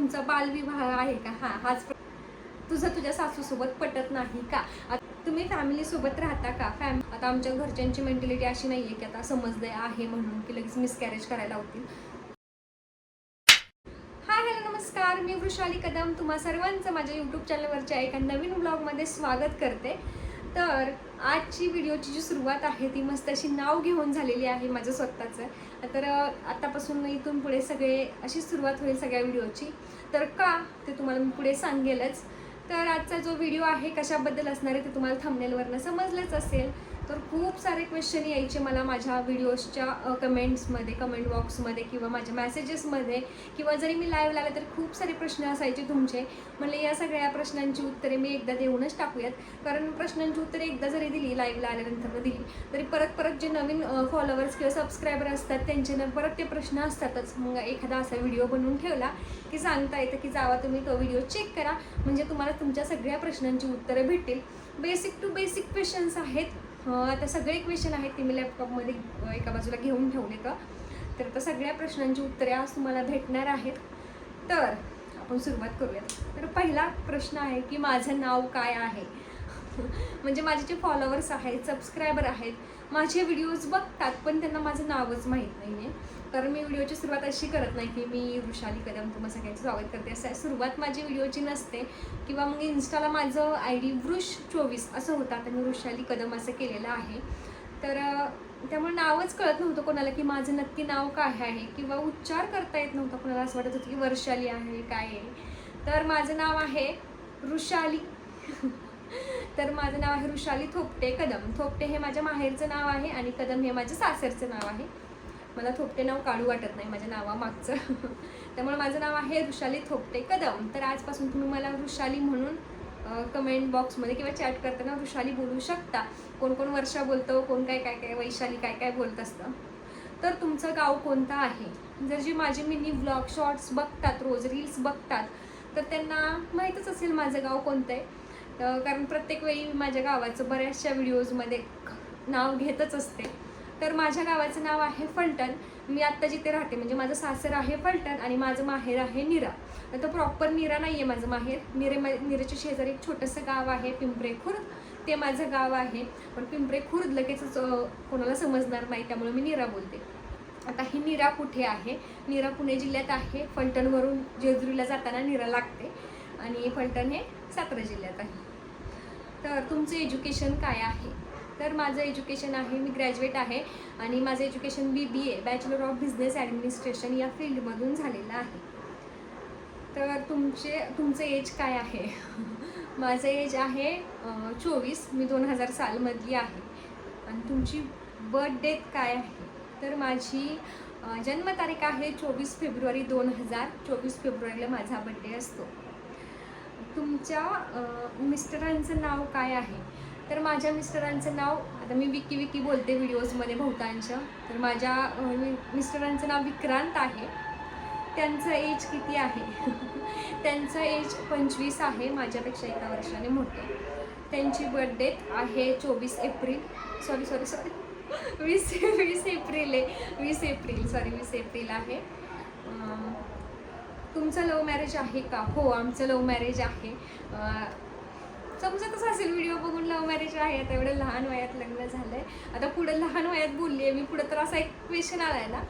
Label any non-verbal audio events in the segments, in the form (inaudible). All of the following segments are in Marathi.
तुमचा बालविवाह आहे का? हा हाच तुझं तुझ्या सासूसोबत पटत नाही का? आता तुम्ही फॅमिलीसोबत राहता का? फॅम आता आमच्या घरच्यांची मेंटॅलिटी अशी नाही आहे की आता समजले आहे म्हणून की लगेच मिसकॅरेज करायला होतील हाय हॅलो नमस्कार. मी वृषाली कदम. तुम्हा सर्वांचं माझ्या यूट्यूब चॅनलवरच्या एका नवीन ब्लॉगमध्ये स्वागत करते. तर आजची व्हिडिओची जी सुरुवात आहे ती मस्त अशी नाव घेऊन झालेली आहे माझं स्वतःचं. तर आत्तापासून आतापासून इथून पुढे सगळे अशी सुरुवात होईल सगळ्या व्हिडिओची. तर का? ते तुम्हाला मी पुढे सांगेलच. तर आजचा जो व्हिडिओ आहे कशाबद्दल असणार आहे ते तुम्हाला थंबनेलवरनं समजलंच असेल. तर खूप सारे क्वेश्चन यायचे मला माझ्या व्हिडिओजच्या कमेंट्समध्ये कमेंट बॉक्समध्ये किंवा माझ्या मेसेजेसमध्ये किंवा जरी मी लाईव्ह आले तर खूप सारे प्रश्न असायचे तुमचे. म्हणले या सगळ्या प्रश्नांची उत्तरे मी एकदा देऊनच टाकूयात. कारण प्रश्नांची उत्तरे एकदा जरी दिली लाईव्हला आल्यानंतर दिली तरी परत परत जे नवीन फॉलोअर्स किंवा सबस्क्रायबर असतात त्यांचे परत ते प्रश्न असतातच. मग एखादा असा व्हिडिओ बनवून ठेवला की सांगता येतं की जावा तुम्ही तो व्हिडिओ चेक करा. म्हणजे तुम्हाला तुमच्या सगळ्या प्रश्नांची उत्तरे भेटतील. बेसिक टू बेसिक क्वेश्चन्स आहेत. आता सगळे क्वेश्चन आहेत ते मी लॅपटॉपमध्ये एका बाजूला घेऊन ठेवले तर तर आता सगळ्या प्रश्नांची उत्तरे आज तुम्हाला भेटणार आहेत. तर आपण सुरुवात करूयात. तर पहिला प्रश्न आहे की माझं नाव काय आहे? (laughs) म्हणजे माझे जे फॉलोअर्स आहेत सबस्क्रायबर आहेत माझे व्हिडिओज बघतात पण त्यांना माझं नावच माहीत नाही आहे तर मी व्हिडिओची सुरुवात अशी करत नाही की मी वृषाली कदम तुम्हाला सगळ्यांचं स्वागत करते. असं सुरुवात माझी व्हिडिओची नसते. किंवा मग इन्स्टाला माझं आय डी वृष चोवीस असं होतं आता मी वृषाली कदम असं केलेलं आहे. तर त्यामुळे नावच कळत नव्हतं कोणाला की माझं नक्की नाव काय आहे. किंवा उच्चार करता येत नव्हता कोणाला असं वाटत होतं की वर्षाली आहे काय आहे. तर माझं नाव आहे वृषाली. (laughs) तर माझं नाव आहे वृषाली थोपटे कदम. थोपटे हे माझ्या माहेरचं नाव आहे आणि कदम हे माझ्या सासरचं नाव आहे. मला थोपटे नाव काढू वाटत नाही माझ्या नावामागचं. (laughs) त्यामुळे माझं नाव आहे वृषाली थोपटे कदम. तर आजपासून तुम्ही मला वृषाली म्हणून कमेंट बॉक्समध्ये किंवा चॅट करताना वृषाली बोलू शकता. कोण कोण वर्षा बोलतो कोण काय काय काय वैशाली काय काय बोलत असतं. तर तुमचं गाव कोणतं आहे? जर जे माझे मिनी व्लॉग शॉर्ट्स बघतात रोज रील्स बघतात तर त्यांना माहीतच असेल माझं गाव कोणतं आहे. कारण प्रत्येक वेळी माझ्या गावाचं बऱ्याचशा व्हिडिओजमध्ये नाव घेतच असते. तर माझ्या गावाचं नाव आहे फलटण. मी आत्ता जिथे राहते म्हणजे माझं सासर आहे फलटण आणि माझं माहेर आहे निरा. तर प्रॉपर निरा नाही आहे माझं माहेर. निरे निरेच्या शेजारी एक छोटंसं गाव आहे पिंपरे खुर्द. ते माझं गाव आहे. पण पिंपरे खुर्द लगेचच कोणाला समजणार नाही त्यामुळे मी निरा बोलते. आता ही निरा कुठे आहे? निरा पुणे जिल्ह्यात आहे. फलटणवरून जेजुरीला जाताना निरा लागते. आणि फलटण हे सातारा जिल्ह्यात आहे. तर तुमचं एज्युकेशन काय आहे? तर माझं एज्युकेशन आहे मी ग्रॅज्युएट आहे आणि माझं education B B A bachelor of business administration या फील्डमधून झालेलं आहे. तर तुमचे तुमचं एज काय आहे? (laughs) माझं एज आहे चोवीस. मी दोन हजार सालमधली आहे. आणि तुमची बर्थ डेट काय आहे? तर माझी जन्मतारीख आहे चोवीस फेब्रुवारी दोन हजार. चोवीस फेब्रुवारीला माझा बड्डे असतो. तुमच्या मिस्टरांचं नाव काय आहे? तर माझ्या मिस्टरांचं नाव आता मी विकी विकी बोलते व्हिडिओजमध्ये बहुतांश. तर माझ्या मिस्टरांचं नाव विक्रांत आहे. त्यांचं एज किती आहे? (laughs) त्यांचं एज पंचवीस आहे माझ्यापेक्षा एका वर्षाने मोठे. त्यांची बर्थडे आहे चोवीस एप्रिल. सॉरी सॉरी सॉरी वीस वीस एप्रिल आहे. वीस एप्रिल सॉरी वीस एप्रिल आहे. तुमचं लव्ह मॅरेज आहे का? हो आमचं लव्ह मॅरेज आहे. समजतच असेल व्हिडिओ बघून लव्ह मॅरेज आहे. आता एवढं लहान वयात लग्न झालं आहे आता पुढं लहान वयात बोलली आहे मी पुढं तर असा एक क्वेश्चन आला आहे ना.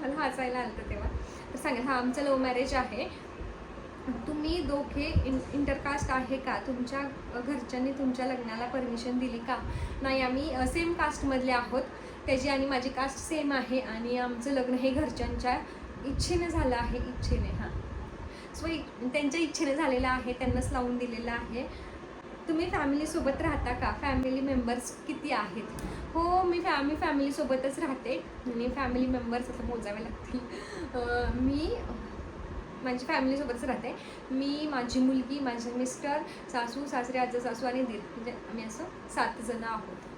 मला हसायला आलं तेव्हा. तर सांगेल हा आमचं लव्ह मॅरेज आहे. तुम्ही दोघे इन इंटरकास्ट आहे का? तुमच्या घरच्यांनी तुमच्या लग्नाला परमिशन दिली का? नाही आम्ही सेम कास्टमधले आहोत. त्याची आणि माझी कास्ट सेम आहे आणि आमचं लग्न हे घरच्यांच्या इच्छेने झालं आहे. इच्छेने हां. सो त्यांच्या इच्छेने झालेलं आहे. त्यांनाच लावून दिलेलं आहे. तुम्ही फॅमिलीसोबत राहता का? फॅमिली मेंबर्स किती आहेत? हो मी फॅ मी फॅमिलीसोबतच राहते. आणि फॅमिली मेंबर्स आता मोजावे लागतील. मी माझी फॅमिलीसोबतच राहते. मी माझी मुलगी माझे मिस्टर सासू सासरे आजा सासू आणि दीर म्हणजे आम्ही असं सात जण आहोत.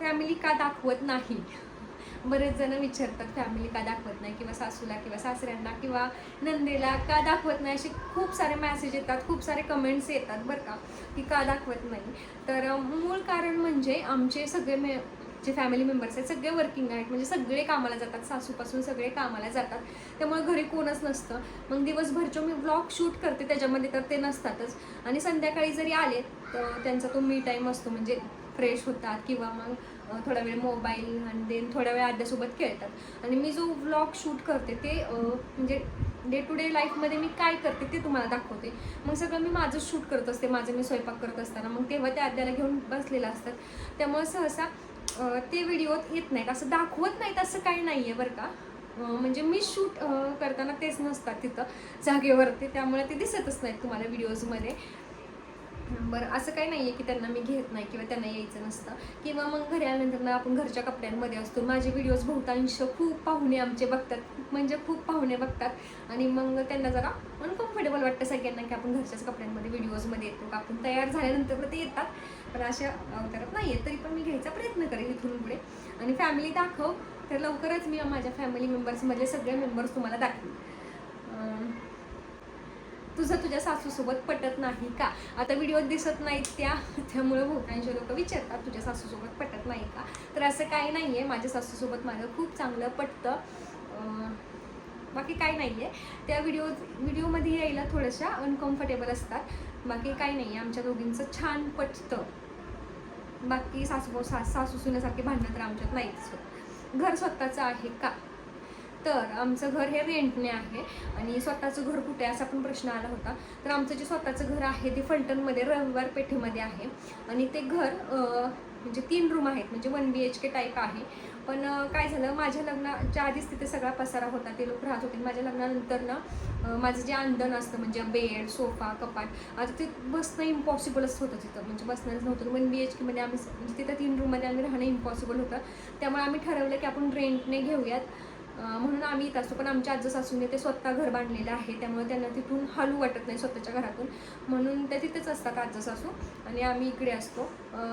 फॅमिली का दाखवत नाही? बरेच जण विचारतात फॅमिली का दाखवत नाही किंवा सासूला किंवा सासऱ्यांना किंवा नंदेला का दाखवत नाही? असे खूप सारे मॅसेज येतात खूप सारे कमेंट्स येतात बरं का की का दाखवत नाही? तर मूळ कारण म्हणजे आमचे सगळे मे जे फॅमिली मेंबर्स आहेत सगळे वर्किंग आहेत. म्हणजे सगळे कामाला जातात सासूपासून सगळे कामाला जातात. त्यामुळे घरी कोणच नसतं. मग दिवसभरचे मी व्लॉग शूट करते त्याच्यामध्ये तर ते नसतातच. आणि संध्याकाळी जरी आले तर त्यांचा तो मी टाईम असतो. म्हणजे फ्रेश होतात किंवा मग थोडा वेळ मोबाईल आणि देन थोडा वेळ आद्यासोबत खेळतात. आणि मी जो व्लॉग शूट करते ते म्हणजे डे टू डे लाईफमध्ये मी काय करते ते तुम्हाला दाखवते. मग सगळं मी माझं शूट करत असते माझं मी स्वयंपाक करत असताना. मग तेव्हा त्या आद्याला घेऊन बसलेलं असतात. त्यामुळे सहसा ते व्हिडिओत येत नाहीत. असं दाखवत नाहीत असं काही नाही आहे बरं का. म्हणजे मी शूट करताना तेच नसतात तिथं जागेवरती. त्यामुळे ते दिसतच नाहीत तुम्हाला व्हिडिओजमध्ये बरं असं काही नाही आहे की त्यांना मी घेत नाही किंवा त्यांना यायचं नसतं. किंवा मग घरी आल्यानंतर आपण घरच्या कपड्यांमध्ये असतो. माझे व्हिडिओज बहुतांश खूप पाहुणे आमचे बघतात. म्हणजे खूप पाहुणे बघतात. आणि मग त्यांना जरा अनकम्फर्टेबल वाटतं सगळ्यांना की आपण घरच्याच कपड्यांमध्ये व्हिडिओजमध्ये येतो. का आपण तयार झाल्यानंतर ते येतात. पण अशा अवतारात नाही आहे तरी पण मी घ्यायचा प्रयत्न करेन इथून पुढे. आणि फॅमिली दाखव. तर लवकरच मी माझ्या फॅमिली मेंबर्समधले सगळे मेंबर्स तुम्हाला दाखवेन. तुझं तुझ्या सासूसोबत पटत नाही का? आता व्हिडिओ दिसत नाहीत त्या त्यामुळे बहुतांश लोक विचारतात तुझ्या सासूसोबत पटत नाही का? तर असं काही नाही आहे माझ्या सासूसोबत माझं खूप चांगलं पटतं. बाकी काही नाही आहे त्या व्हिडिओ व्हिडिओमध्ये यायला थोड्याशा अनकम्फर्टेबल असतात. बाकी काही नाही आहे आमच्या दोघींचं छान पटतं. बाकी सासू सास सासू सुनेसारखे भांडणं तर आमच्यात नाहीच घर स्वतःचं आहे का? तर आमचं घर हे रेंटने आहे आणि स्वतःचं घर कुठे असा पण प्रश्न आला होता. तर आमचं जे स्वतःचं घर आहे ते फलटणमध्ये रविवार पेठेमध्ये आहे. आणि ते घर म्हणजे तीन रूम आहेत म्हणजे one B H K type आहे. पण काय झालं माझ्या लग्नाच्या आधीच तिथे सगळा पसारा होता ते लोक राहत होते. माझ्या लग्नानंतर ना माझं जे अंधण असतं म्हणजे बेड सोफा कपाट आता ते बसणं इम्पॉसिबलच होतं तिथं. म्हणजे बसणंच नव्हतं. वन बी एच केमध्ये आम्ही म्हणजे तिथं तीन रूममध्ये आम्ही राहणं इम्पॉसिबल होतं. त्यामुळे आम्ही ठरवलं की आपण रेंटने घेऊयात. म्हणून आम्ही इथं असतो. पण आमच्या आजी सासूने ते स्वतः घर बांधलेलं आहे. त्यामुळे त्यांना तिथून हलू वाटत नाही स्वतःच्या घरातून. म्हणून ते तिथेच असतात आजी सासू. आणि आम्ही इकडे असतो.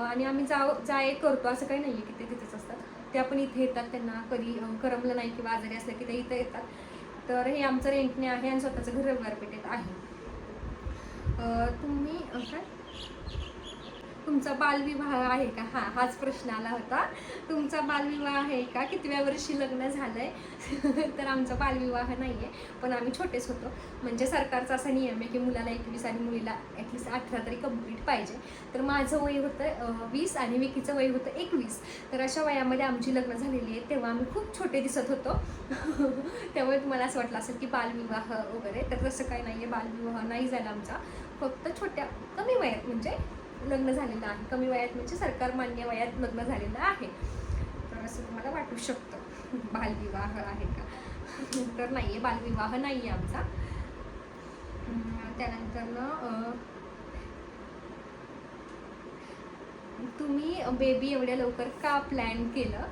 आणि आम्ही जाव जा करतो. असं काही नाही आहे की ते तिथेच असतात. ते आपण इथे येतात. त्यांना कधी करमलं नाही किंवा आजारी असलं की ते इथं येतात. तर हे आमचं रेंटने आहे आणि स्वतःचं घर रविवारपेठेत आहे. तुम्ही काय? तुमचा बालविवाह आहे का? हा हाच प्रश्न आला होता. तुमचा बालविवाह आहे का? कितव्या वर्षी लग्न झालंय? (laughs) तर आमचा बालविवाह नाही आहे पण आम्ही छोटेच होतो. म्हणजे सरकारचा असा नियम आहे की मुलाला एकवीस आणि मुलीला ॲटलिस्ट अठरा तरी कंप्लीट पाहिजे. तर माझं वय होतं वीस आणि विकीचं वय होतं एकवीस. तर अशा वयामध्ये आमची लग्न झालेली आहे. तेव्हा आम्ही खूप छोटे दिसत होतो. (laughs) त्यामुळे तुम्हाला असं वाटलं असेल की बालविवाह वगैरे. तर तसं काही नाही आहे बालविवाह नाही झाला आमचा. फक्त छोट्या कमी वयात. म्हणजे लग्न झालेलं आहे. कमी वयात म्हणजे सरकार मान्य वयात लग्न झालेलं आहे. तर असं तुम्हाला वाटू शकतं. बालविवाह आहे का? तर नाही आहे बालविवाह नाही आहे आमचा. त्यानंतरनं त्यानंतर तुम्ही बेबी एवढ्या लवकर का प्लॅन केलं?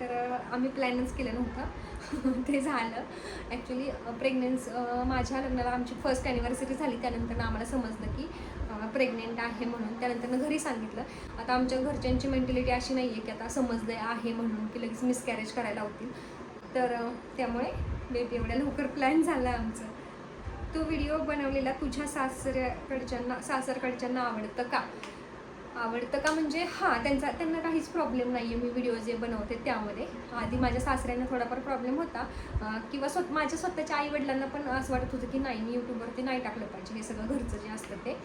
तर आम्ही प्लॅनच केलं नव्हतं ते झालं. ॲक्च्युली प्रेग्नन्स माझ्या लग्नाला आमची फर्स्ट ॲनिव्हर्सरी झाली. त्यानंतर आम्हाला समजलं की प्रेग्नेंट आहे म्हणून. त्यानंतरनं घरी सांगितलं. आता आमच्या घरच्यांची मेंटॅलिटी अशी नाही आहे की आता समजलं आहे म्हणून की लगेच मिसकॅरेज करायला होतील तर त्यामुळे बेबी एवढ्या लवकर प्लॅन झाला आमचं. तो व्हिडिओ बनवलेला तुझ्या सासऱ्याकडच्यांना सासरकडच्यांना आवडतं का? आवडतं का म्हणजे हां त्यांचा त्यांना काहीच प्रॉब्लेम नाही आहे मी व्हिडिओ जे बनवते त्यामध्ये. आधी माझ्या सासऱ्यांना थोडाफार प्रॉब्लेम होता. किंवा स्वत माझ्या स्वतःच्या आईवडिलांना पण असं वाटत होतं की नाही मी यूट्यूबवरती नाही टाकलं पाहिजे. हे सगळं घरचं जे असतं ते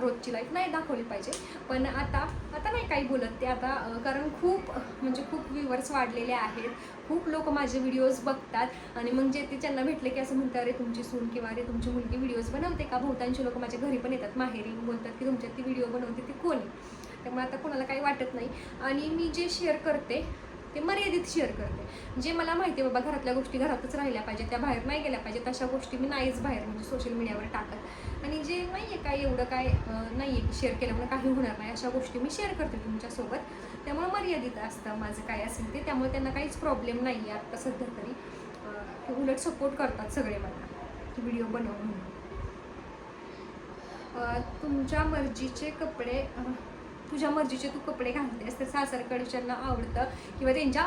रोजची लाईफ नाही दाखवली पाहिजे. पण आता आता नाही काही बोलत ते. आता कारण खूप म्हणजे खूप व्ह्युअर्स वाढलेले आहेत. खूप लोक माझे व्हिडिओज बघतात. आणि मग जे ते त्यांना भेटले की असं म्हणतात अरे तुमची सून किंवा अरे तुमची मुलगी व्हिडिओज बनवते का? बहुतांशी लोक माझ्या घरी पण येतात. माहेरी बोलतात की तुमच्यात ती व्हिडिओ बनवते ती कोण आहे? त्यामुळे आता कोणाला काही वाटत नाही. आणि मी जे शेअर करते ते मर्यादित शेअर करते. जे मला माहिती आहे बाबा घरातल्या गोष्टी घरातच राहिल्या पाहिजेत त्या बाहेर नाही गेल्या पाहिजेत तशा गोष्टी मी नाहीच बाहेर म्हणजे सोशल मीडियावर टाकत. आणि जे नाही आहे काय एवढं काय नाही आहे शेअर केल्यामुळे काही होणार नाही अशा गोष्टी मी शेअर करते तुमच्यासोबत. त्यामुळे मर्यादित असतं माझं काय असेल ते. त्यामुळे त्यांना काहीच प्रॉब्लेम नाही आहे आत्ता सध्या तरी. उलट सपोर्ट करतात सगळे मला व्हिडिओ बनव म्हणून. तुमच्या मर्जीचे कपडे तुझ्या मर्जीचे तू कपडे घालतेस तर सासरकडच्यांना आवडतं किंवा त्यांच्या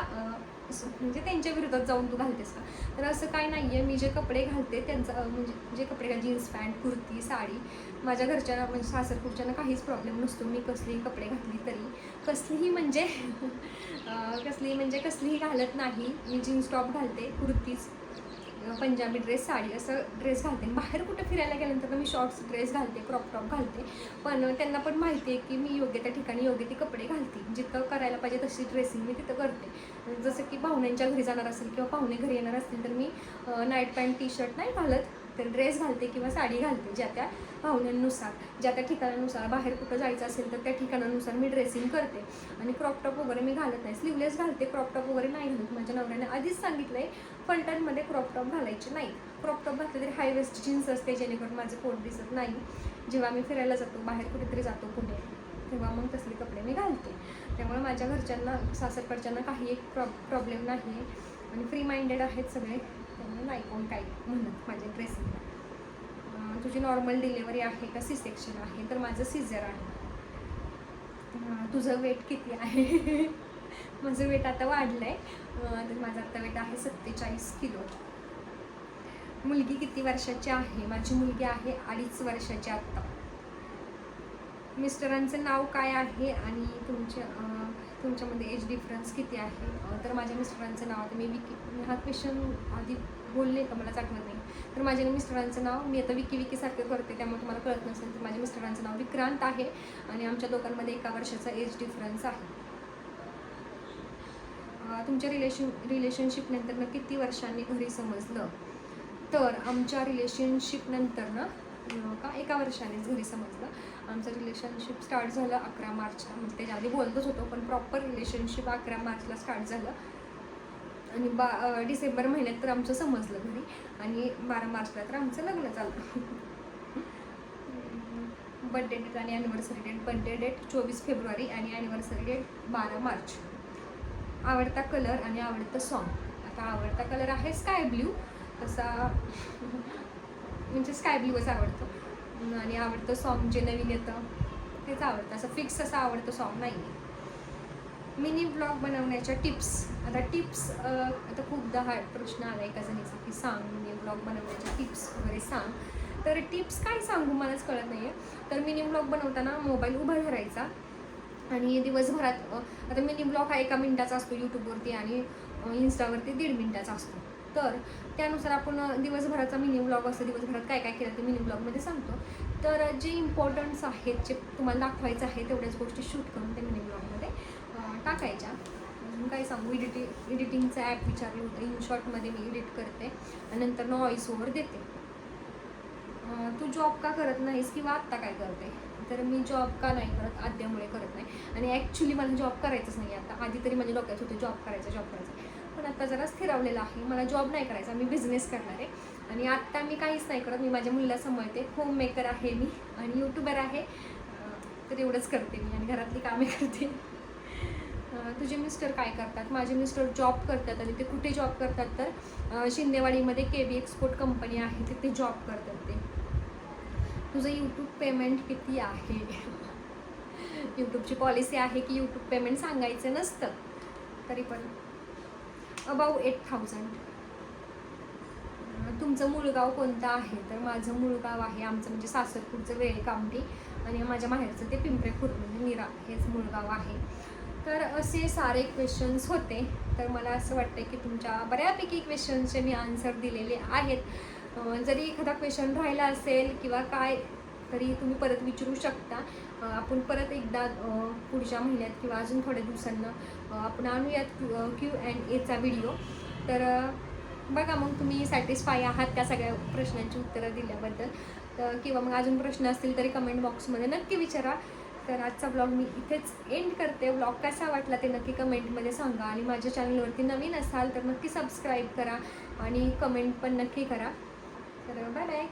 म्हणजे त्यांच्या विरोधात जाऊन तू घालतेस का? तर असं काय नाही आहे मी जे कपडे घालते त्यांचा म्हणजे जे कपडे घाल जीन्स पॅन्ट कुर्ती साडी माझ्या घरच्यांना म्हणजे सासरपूरच्यांना काहीच प्रॉब्लेम नसतो. मी कसलीही कपडे घातली तरी. कसलीही म्हणजे कसली कसलीही म्हणजे कसलीही घालत नाही. मी जीन्स टॉप घालते कुर्तीच पंजाबी ड्रेस साडी असं ड्रेस घालते. बाहेर कुठं फिरायला गेल्यानंतर तर मी शॉर्ट्स ड्रेस घालते क्रॉप टॉप घालते. पण त्यांना पण माहिती आहे की मी योग्य त्या ठिकाणी योग्य ते कपडे घालते. जिथं करायला पाहिजे तशी ड्रेसिंग मी तिथं करते. जसं की पाहुण्यांच्या घरी जाणार असेल किंवा पाहुणे घरी येणार असतील तर मी नाईट पॅन्ट टी शर्ट नाही घालत. तर ड्रेस घालते किंवा साडी घालते ज्या त्या पाहुण्यांनुसार ज्या त्या ठिकाणानुसार बाहेर कुठं जायचं असेल तर त्या ठिकाणानुसार मी ड्रेसिंग करते. आणि क्रॉप टॉप वगैरे मी घालत नाही. स्लीवलेस घालते क्रॉप टॉप वगैरे नाही घालत. माझ्या नवऱ्याने आधीच सांगितलं आहे फलटणमध्ये क्रॉप टॉप घालायचे नाही. क्रॉप टॉप घातले तरी हाय वेस्ट जीन्स असते जेणेकरून माझे पोट दिसत नाही. जेव्हा मी फिरायला जातो बाहेर कुठेतरी जातो कुठे तेव्हा मग तसले कपडे मी घालते. त्यामुळे माझ्या घरच्यांना सासरकडच्यांना काही एक प्रॉ प्रॉब्लेम नाही आहे आणि फ्री माइंडेड आहेत सगळे. म्हणून नाही कोण काही म्हणत माझ्या ड्रेसिंगला तुझी नॉर्मल डिलेवरी आहे का सी सेक्शन आहे? तर माझं सिझर आहे. तुझं वेट किती आहे? (laughs) माझं वेट आता वाढलं आहे तर माझं आता वेट आहे सत्तेचाळीस किलो. मुलगी किती वर्षाची आहे? माझी मुलगी आहे अडीच वर्षाची आत्ता मिस्टरांचं नाव काय आहे? आणि तुमच्या तुमच्यामध्ये एज डिफरन्स किती आहे? तर माझ्या मिस्टरांचं नाव आता मी विकी हा क्वेश्चन आधी बोलले का मला आठवत नाही. तर माझ्या मिस्टरांचं नाव मी आता विकी विकीसारखं करते त्यामुळे तुम्हाला कळत नसेल तर माझ्या मिस्टरांचं नाव विक्रांत आहे आणि आमच्या दोघांमध्ये एका वर्षाचा एज डिफरन्स आहे. तुमच्या रिलेशन रिलेशनशिपनंतर ना किती वर्षांनी घरी समजलं? तर आमच्या रिलेशनशिपनंतर ना का एका वर्षानेच घरी समजलं? आमचं रिलेशनशिप स्टार्ट झालं अकरा मार्चला. म्हणजे त्याच्या आधी बोलतच होतो पण प्रॉपर रिलेशनशिप अकरा मार्चला स्टार्ट झालं. आणि बा डिसेंबर महिन्यात तर आमचं समजलं घरी. आणि बारा मार्चला तर आमचं लग्न झालं. (laughs) बड्डे डेट आणि ॲनिव्हर्सरी डेट बड्डे डेट चोवीस फेब्रुवारी आणि ॲनिव्हर्सरी डेट बारा मार्च. आवडता कलर आणि आवडतं सॉन्ग आता आवडता कलर आहे स्काय ब्ल्यू तसा म्हणजे स्काय ब्ल्यूच आवडतं. आणि आवडतं सॉन्ग जे नवीन येतं तेच आवडतं. असं फिक्स असं आवडतं सॉन्ग नाही आहे मिनी ब्लॉग बनवण्याच्या टिप्स आता टिप्स आता खूपदा हा प्रश्न आला एका जणीचा की सांग मिनी ब्लॉग बनवण्याच्या टिप्स वगैरे सांग. तर टिप्स काय सांगू मलाच कळत नाही आहे तर मिनी ब्लॉग बनवताना मोबाईल उभा धरायचा. आणि दिवसभरात आता मिनी ब्लॉग हा एका मिनिटाचा असतो यूट्यूबवरती आणि इन्स्टावरती दीड मिनिटाचा असतो. तर त्यानुसार आपण दिवसभराचा मिनी ब्लॉग असं दिवसभरात काय काय केलं ते मिनी ब्लॉगमध्ये सांगतो. तर जे इम्पॉर्टन्स आहेत जे तुम्हाला दाखवायचं आहे तेवढ्याच गोष्टी शूट करून ते मिनी ब्लॉगमध्ये टाकायच्या. काय सांगू? एडिटिंग एडिटिंगचं ॲप विचारलं होतं. इन शॉर्टमध्ये मी एडिट करते आणि नंतर नॉईस ओव्हर देते. तू जॉब का करत नाहीस किंवा आत्ता काय करते? तर मी जॉब का नाही करत? आद्यामुळे करत नाही. आणि ॲक्च्युली मला जॉब करायचंच नाही आता. आधी तरी माझ्या डोक्यात होते जॉब करायचा जॉब करायचा. पण आता जरा स्थिरावलेला आहे. मला जॉब नाही करायचा मी बिझनेस करणार आहे. आणि आत्ता मी काहीच नाही करत. मी माझ्या मुलीला सांभाळते. होम मेकर आहे मी आणि यूट्यूबर आहे. तर एवढंच करते मी आणि घरातली कामे करते. तुझे मिस्टर काय करतात? माझे मिस्टर जॉब करतात आणि ते कुठे जॉब करतात तर शिंदेवाडीमध्ये के बी एक्सपोर्ट कंपनी आहे. तिथे जॉब करतात ते. तुझं यूट्यूब पेमेंट किती आहे? (laughs) यूट्यूबची पॉलिसी आहे की यूट्यूब पेमेंट सांगायचं नसतं. तरी पण अबाऊ एट थाउजंड. तुमचं मूळगाव कोणतं आहे? तर माझं मूळगाव आहे आमचं म्हणजे सासरपूरचं वेळे कामठी आणि माझ्या माहेरचं ते पिंपरे खुर्द म्हणजे निरा हेच मूळगाव आहे. तर असे सारे क्वेश्चन्स होते. तर मला असं वाटतं की तुमच्या बऱ्यापैकी क्वेश्चन्सचे मी आन्सर दिलेले आहेत. जरी एखादा क्वेश्चन राहिला असेल किंवा काय तरी तुम्ही परत विचारू शकता. आपण परत एकदा पुढच्या महिन्यात किंवा अजून थोड्या दिवसांना आपण आणूयात क्यू अँड एचा व्हिडिओ तर बघा मग तुम्ही सॅटिस्फाय आहात त्या सगळ्या प्रश्नांची उत्तरं दिल्याबद्दल? तर किंवा मग अजून प्रश्न असतील तरी कमेंट बॉक्समध्ये नक्की विचारा. तर आजचा ब्लॉग मी इथेच एंड करते. ब्लॉग कसा वाटला ते नक्की कमेंटमध्ये सांगा. आणि माझ्या चॅनलवरती नवीन असाल तर नक्की सबस्क्राईब करा आणि कमेंट पण नक्की करा. तर बाय बाय